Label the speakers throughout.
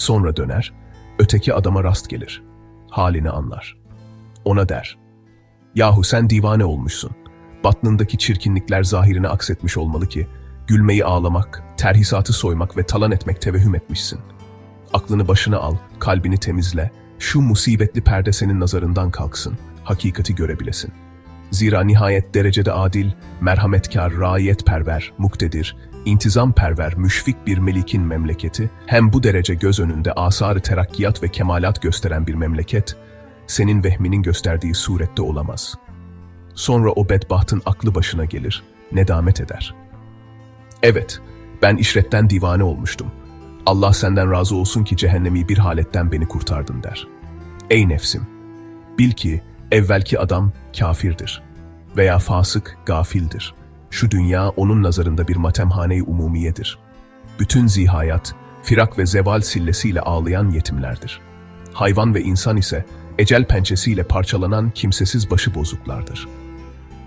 Speaker 1: Sonra döner, öteki adama rast gelir. Halini anlar. Ona der. Yahu sen divane olmuşsun. Batnındaki çirkinlikler zahirine aksetmiş olmalı ki, gülmeyi ağlamak, terhisatı soymak ve talan etmek tevehüm etmişsin. Aklını başına al, kalbini temizle, şu musibetli perde senin nazarından kalksın, hakikati görebilesin. Zira nihayet derecede adil, merhametkar, raiyetperver, muktedir, intizamperver, müşfik bir melikin memleketi, hem bu derece göz önünde asarı terakkiyat ve kemalat gösteren bir memleket, senin vehminin gösterdiği surette olamaz. Sonra o bedbahtın aklı başına gelir, nedamet eder. Evet, ben işretten divane olmuştum. Allah senden razı olsun ki cehennemi bir haletten beni kurtardın der. Ey nefsim! Bil ki evvelki adam kafirdir veya fasık gafildir. Şu dünya onun nazarında bir matemhane-i umumiyedir. Bütün zihayat, firak ve zeval sillesiyle ağlayan yetimlerdir. Hayvan ve insan ise ecel pençesiyle parçalanan kimsesiz başıbozuklardır.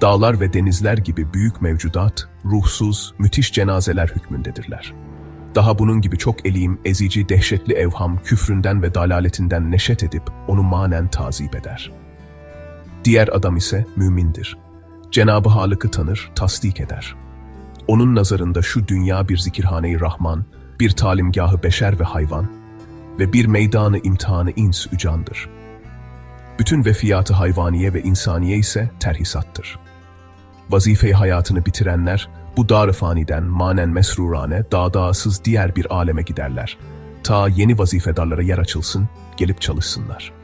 Speaker 1: Dağlar ve denizler gibi büyük mevcudat, ruhsuz, müthiş cenazeler hükmündedirler. Daha bunun gibi çok elim, ezici, dehşetli evham, küfründen ve dalaletinden neşet edip onu manen tazip eder. Diğer adam ise mümindir. Cenabı Halık'ı tanır, tasdik eder. Onun nazarında şu dünya bir zikirhane-i Rahman, bir talimgahı beşer ve hayvan ve bir meydanı imtihanı ins ücandır. Bütün vefiyatı hayvaniye ve insaniye ise terhisattır. Vazife-i hayatını bitirenler, bu dar faniden manen mesrurane, dağdağsız diğer bir aleme giderler. Ta yeni vazifedarlara yer açılsın, gelip çalışsınlar.